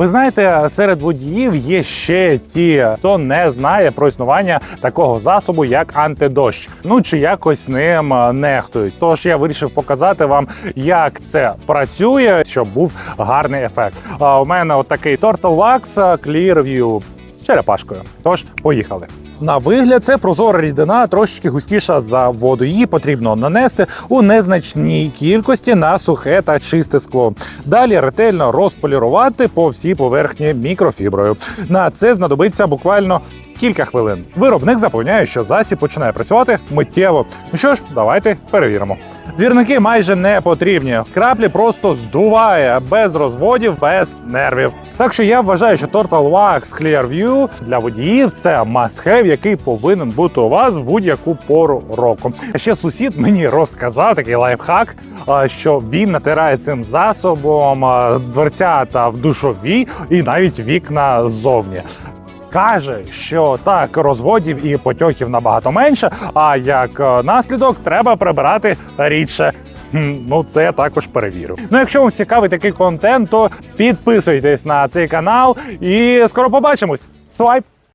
Ви знаєте, серед водіїв є ще ті, хто не знає про існування такого засобу, як антидощ. Ну чи якось ним е, нехтують. Тож я вирішив показати вам, як це працює, щоб був гарний ефект. А у мене от такий Turtle Wax Clear View з черепашкою. Тож поїхали. На вигляд це прозора рідина, трошечки густіша за воду. Її потрібно нанести у незначній кількості на сухе та чисте скло. Далі ретельно розполірувати по всій поверхні мікрофіброю. На це знадобиться буквально. Кілька хвилин. Виробник запевняє, що засіб починає працювати миттєво. Ну що ж, давайте перевіримо. Двірники майже не потрібні. Краплі просто здуває без розводів, без нервів. Так що я вважаю, що Total Wax Clear View для водіїв це must-have, який повинен бути у вас в будь-яку пору року. А Ще сусід мені розказав такий лайфхак, що він натирає цим засобом дверцята в душовій і навіть вікна ззовні. Каже, що так розводів і потьоків набагато менше. А як е, наслідок треба прибирати рідше. Ну, це я також перевірю. Ну, якщо вам цікавий такий контент, то підписуйтесь на цей канал і скоро побачимось. Свайп!